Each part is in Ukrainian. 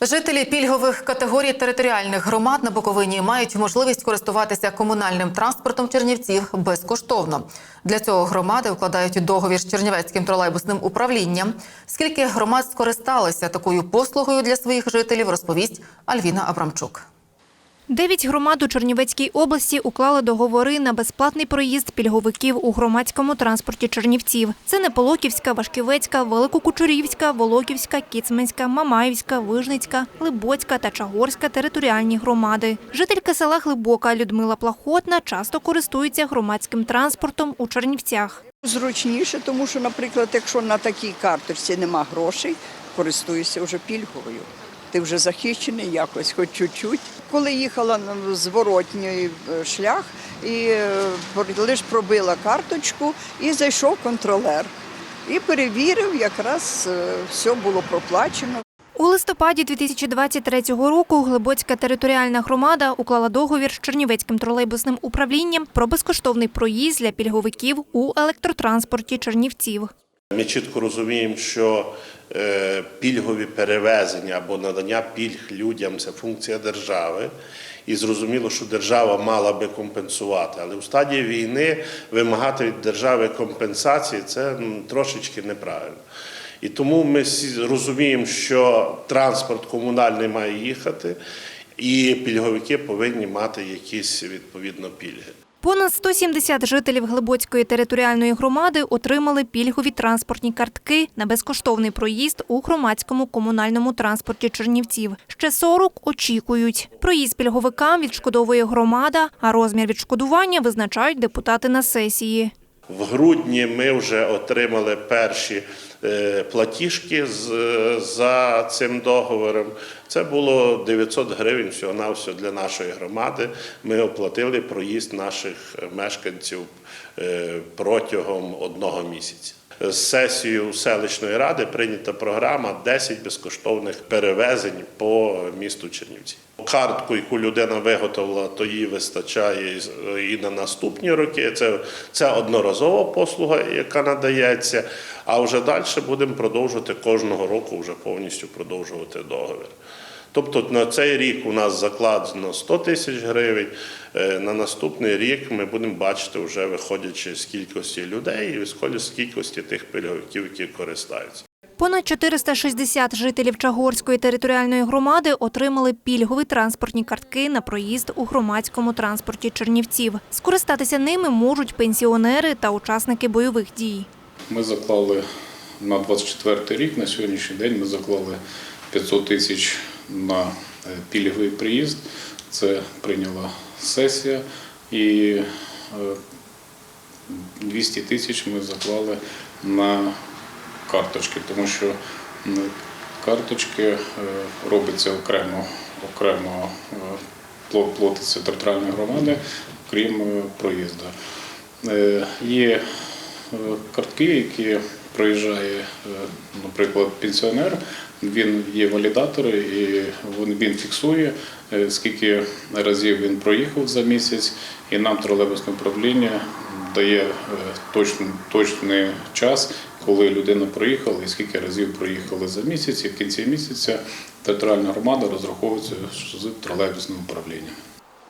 Жителі пільгових категорій територіальних громад на Буковині мають можливість користуватися комунальним транспортом Чернівців безкоштовно. Для цього громади вкладають договір з Чернівецьким тролейбусним управлінням. Скільки громад скористалися такою послугою для своїх жителів, розповість Альвіна Абрамчук. Дев'ять громад у Чернівецькій області уклали договори на безплатний проїзд пільговиків у громадському транспорті Чернівців. Це Неполоківська, Вашківецька, Великокучурівська, Волоківська, Кіцменська, Мамаївська, Вижницька, Глибоцька та Чагорська територіальні громади. Жителька села Глибока Людмила Плахотна часто користується громадським транспортом у Чернівцях. Зручніше, тому що, наприклад, якщо на такій карточці нема грошей, користуюся вже пільговою. Ти вже захищений якось, хоч чуть-чуть. Коли їхала на зворотній е, шлях, і е, лише пробила карточку, і зайшов контролер. І перевірив, якраз е, все було проплачено. У листопаді 2023 року Глибоцька територіальна громада уклала договір з Чернівецьким тролейбусним управлінням про безкоштовний проїзд для пільговиків у електротранспорті Чернівців. Ми чітко розуміємо, що е, пільгові перевезення або надання пільг людям це функція держави. І зрозуміло, що держава мала би компенсувати. Але у стадії війни вимагати від держави компенсації це трошечки неправильно. І тому ми розуміємо, що транспорт комунальний має їхати, і пільговики повинні мати якісь відповідно пільги. Понад 170 жителів Глибоцької територіальної громади отримали пільгові транспортні картки на безкоштовний проїзд у громадському комунальному транспорті Чернівців. Ще 40 очікують. Проїзд пільговикам відшкодовує громада, а розмір відшкодування визначають депутати на сесії. В грудні ми вже отримали перші платіжки з- за цим договором. Це було 900 гривень всього на все для нашої громади. Ми оплатили проїзд наших мешканців е, протягом одного місяця. З сесією селищної ради прийнята програма 10 безкоштовних перевезень по місту Чернівці. Картку, яку людина виготовила, то їй вистачає і- на наступні роки. Це, це одноразова послуга, яка надається. А вже далі будемо продовжувати кожного року вже повністю продовжувати договір. Тобто на цей рік у нас закладено 100 тисяч гривень. е, На наступний рік ми будемо бачити, вже виходячи з кількості людей і з кількості тих пільговиків, які користаються. Понад 460 жителів Чагорської територіальної громади отримали пільгові транспортні картки на проїзд у громадському транспорті Чернівців. Скористатися ними можуть пенсіонери та учасники бойових дій. Ми заклали на 24 рік, на сьогоднішній день ми заклали 500 тисяч на е, пільговий приїзд. Це прийняла сесія і е, 200 тисяч ми заклали на карточки, тому що карточки е, робиться окремо, окремо е, пло- платиться територіальної громади, крім е, проїзду. Є картки, які проїжджає, наприклад, пенсіонер, він є валідатор і він, фіксує, скільки разів він проїхав за місяць, і нам тролейбусне управління дає точний, точний час, коли людина проїхала і скільки разів проїхали за місяць, і в кінці місяця територіальна громада розраховується з тролейбусним управлінням.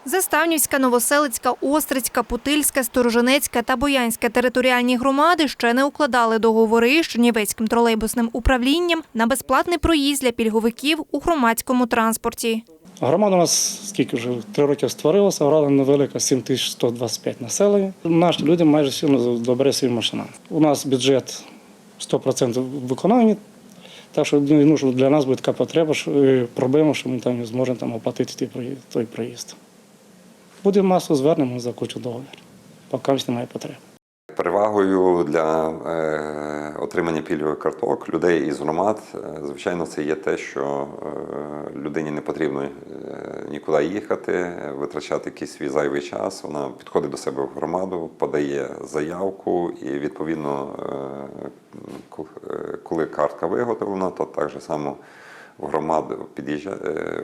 Заставнівська, Новоселицька, Острицька, Путильська, Сторожинецька та Боянська територіальні громади ще не укладали договори з Чернівецьким тролейбусним управлінням на безплатний проїзд для пільговиків у громадському транспорті. Громада у нас скільки вже три роки створилася, громада невелика, 7125 населення. Наші люди майже всі добре своїми машинами. У нас бюджет 100% виконання. так що ну, ну, для нас буде така потреба, що, е, проблема, що ми там не зможемо там, оплатити той проїзд. Будемо масу звернемо за кучу договір, поки немає потреби. Перевагою для е, отримання пільгових карток людей із громад, е, звичайно, це є те, що е, людині не потрібно нікуди їхати, витрачати якийсь свій зайвий час. Вона підходить до себе в громаду, подає заявку, і відповідно, коли картка виготовлена, то так же само в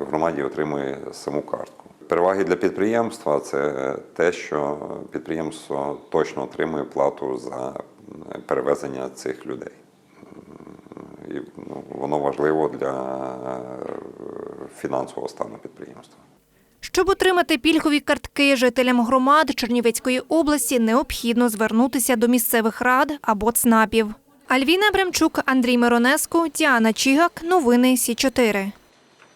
громаді отримує саму картку. Переваги для підприємства це те, що підприємство точно отримує плату за перевезення цих людей. І ну, воно важливо для фінансового стану підприємства. Щоб отримати пільгові картки жителям громад Чернівецької області, необхідно звернутися до місцевих рад або ЦНАПів. Альвіна Бремчук, Андрій Миронеско, Діана Чігак. Новини Сі 4